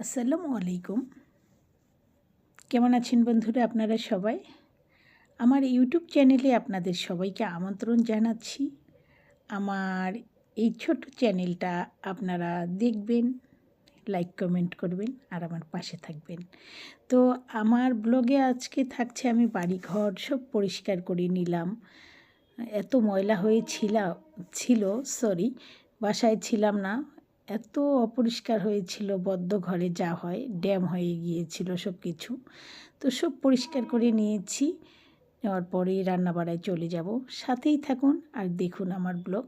আসসালামু আলাইকুম। কেমন আছেন বন্ধুরা আপনারা সবাই? আমার ইউটিউব চ্যানেলে আপনাদের সবাইকে আমন্ত্রণ জানাচ্ছি। আমার এই ছোট চ্যানেলটা আপনারা দেখবেন, লাইক, কমেন্ট করবেন আর আমার পাশে থাকবেন। তো আমার ব্লগে আজকে থাকছে আমি বাড়িঘর সব পরিষ্কার করে নিলাম। এত ময়লা হয়েছিল, ছিল সরি বাসায় ছিলাম না। এত অপরিষ্কার হয়েছিল বদ্ধ ঘরে যা হয়, ড্যাম হয়ে গিয়েছিল সব কিছু তো সব পরিষ্কার করে নিয়েছি, নেওয়ার পরেই রান্নাবাড়ায় চলে যাব। সাথেই থাকুন আর দেখুন আমার ব্লগ।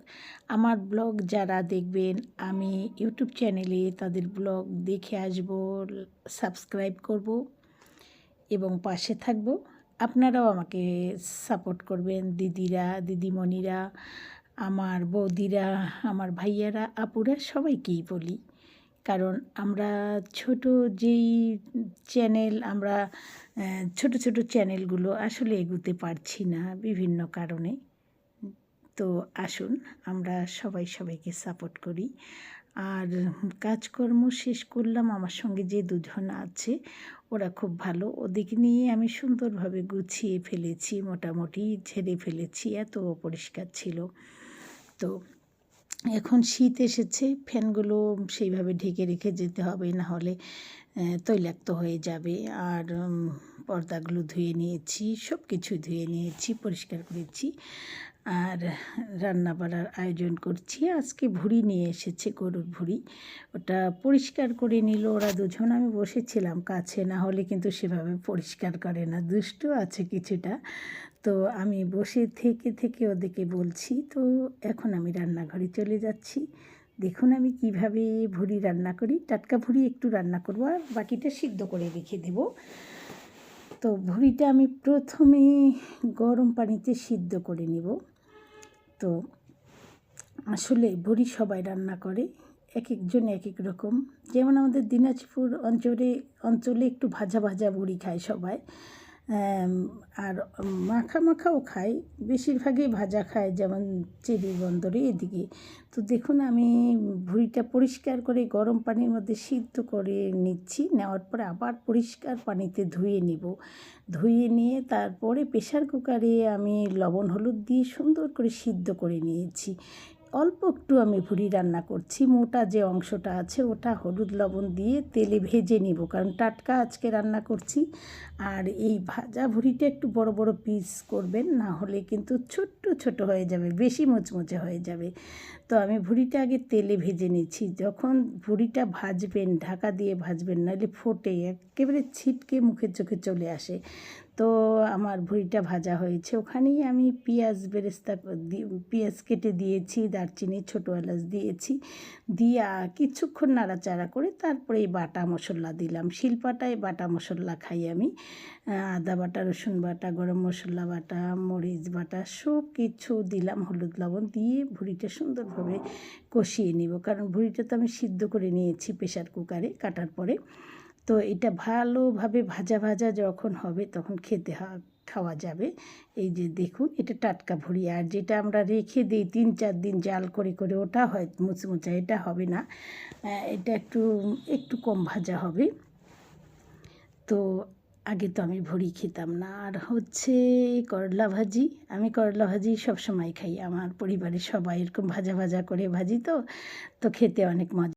আমার ব্লগ যারা দেখবেন, আমি ইউটিউব চ্যানেলে তাদের ব্লগ দেখে আসব, সাবস্ক্রাইব করব এবং পাশে থাকব। আপনারাও আমাকে সাপোর্ট করবেন, দিদিরা, দিদিমণিরা আমার বৌদিরা, আমার ভাইয়ারা, আপুরা সবাইকেই বলি। কারণ আমরা ছোট যেই চ্যানেল, আমরা ছোট ছোট চ্যানেলগুলো আসলে এগুতে পারছি না বিভিন্ন কারণে। তো আসুন, আমরা সবাই সবাইকে সাপোর্ট করি। আর কাজকর্ম শেষ করলাম, আমার সঙ্গে যে দুজন আছে, ওরা খুব ভালো। ওদিকে নিয়ে আমি সুন্দরভাবে গুছিয়ে ফেলেছি, মোটামুটি ঝেড়ে ফেলেছি, এত অপরিষ্কার ছিল। তো এখন শীত এসেছে, ফ্যানগুলো সেইভাবে ঢেকে রেখে যেতে হবে, না হলে তৈলাক্ত হয়ে যাবে। আর পর্দাগুলো ধুয়ে নিয়েছি সব কিছু ধুয়ে নিয়েছি, পরিষ্কার করেছি। আর রান্না বাড়ার আয়োজন করছি। আজকে ভুড়ি নিয়ে এসেছে, গরুর ভুড়ি। ওটা পরিষ্কার করে নিল ওরা দুজন। আমি বসেছিলাম কাছে, না হলে কিন্তু সেভাবে পরিষ্কার করে না। দুষ্টু আছে কিছুটা। তো আমি বসে থেকে থেকে ওদেরকে বলছি, তো এখন আমি রান্নাঘরে চলে যাচ্ছি। দেখুন আমি কীভাবে ভুড়ি রান্না করি। টাটকা ভুড়ি একটু রান্না করব আর বাকিটা সিদ্ধ করে রেখে দেব। তো ভুড়িটা আমি প্রথমে গরম পানিতে সিদ্ধ করে নেব। তো আসলে ভুড়ি সবাই রান্না করে এক একজন এক এক রকম। যেমন আমাদের দিনাজপুর অঞ্চলে অঞ্চলে একটু ভাজা ভাজা ভুড়ি খায় সবাই। আর মাখা মাখাও খায় বেশিরভাগই ভাজা খায় যেমন চেরি, বন্দরে এদিকে। তো দেখুন, আমি ভুঁড়িটা পরিষ্কার করে গরম পানির মধ্যে সিদ্ধ করে নিচ্ছি, নেওয়ার পরে আবার পরিষ্কার পানিতে ধুয়ে নিব। ধুয়ে নিয়ে তারপরে প্রেশার কুকারে আমি লবণ, হলুদ দিয়ে সুন্দর করে সিদ্ধ করে নিয়েছি। অল্প একটু আমি ভুড়ি রান্না করছি। মোটা যে অংশটা আছে, ওটা হলুদ লবণ দিয়ে তেলে ভেজে নিব। কারণ টাটকা আজকে রান্না করছি। আর এই ভাজা ভুড়িটা একটু বড় বড় পিস করবেন, না হলে কিন্তু ছোট্ট ছোট হয়ে যাবে, বেশি মুচমুচে হয়ে যাবে। তো আমি ভুড়িটা আগে তেলে ভেজে নিচ্ছি। যখন ভুড়িটা ভাজবেন, ঢাকা দিয়ে ভাজবেন, নাহলে ফোটে, একেবারে ছিটকে মুখের চোখে চলে আসে। তো আমার ভুঁড়িটা ভাজা হয়েছে। ওখানেই আমি পেঁয়াজ বেরেস্তা পেঁয়াজ কেটে দিয়েছি, দারচিনি, ছোটো এলাচ দিয়েছি। দিয়ে কিছুক্ষণ নাড়াচাড়া করে তারপরে এই বাটা মশলা দিলাম। শিলপাটায় বাটা মশলা খাই আমি। আদা বাটা, রসুন বাটা, গরম মশলা বাটা, মরিচ বাটা সব কিছু দিলাম হলুদ লবণ দিয়ে ভুঁড়িটা সুন্দরভাবে কষিয়ে নিব। কারণ ভুঁড়িটা তো আমি সিদ্ধ করে নিয়েছি প্রেশার কুকারে কাটার পরে। তো এটা ভালোভাবে ভাজা ভাজা যখন হবে তখন খেতে খাওয়া যাবে। এই যে দেখুন, এটা টাটকা ভুড়ি। আর যেটা আমরা রেখে দিই তিন চার দিন জাল করে করে ওটা হয়, মুচমুচা, এটা হবে না। এটা একটু একটু কম ভাজা হবে। তো আগে তো আমি ভুড়ি খেতাম না। আর হচ্ছে করলা ভাজি, আমি করলা ভাজি সব সময় খাই। আমার পরিবারের সবাই এরকম ভাজা ভাজা করে ভাজি তো তো খেতে অনেক মজা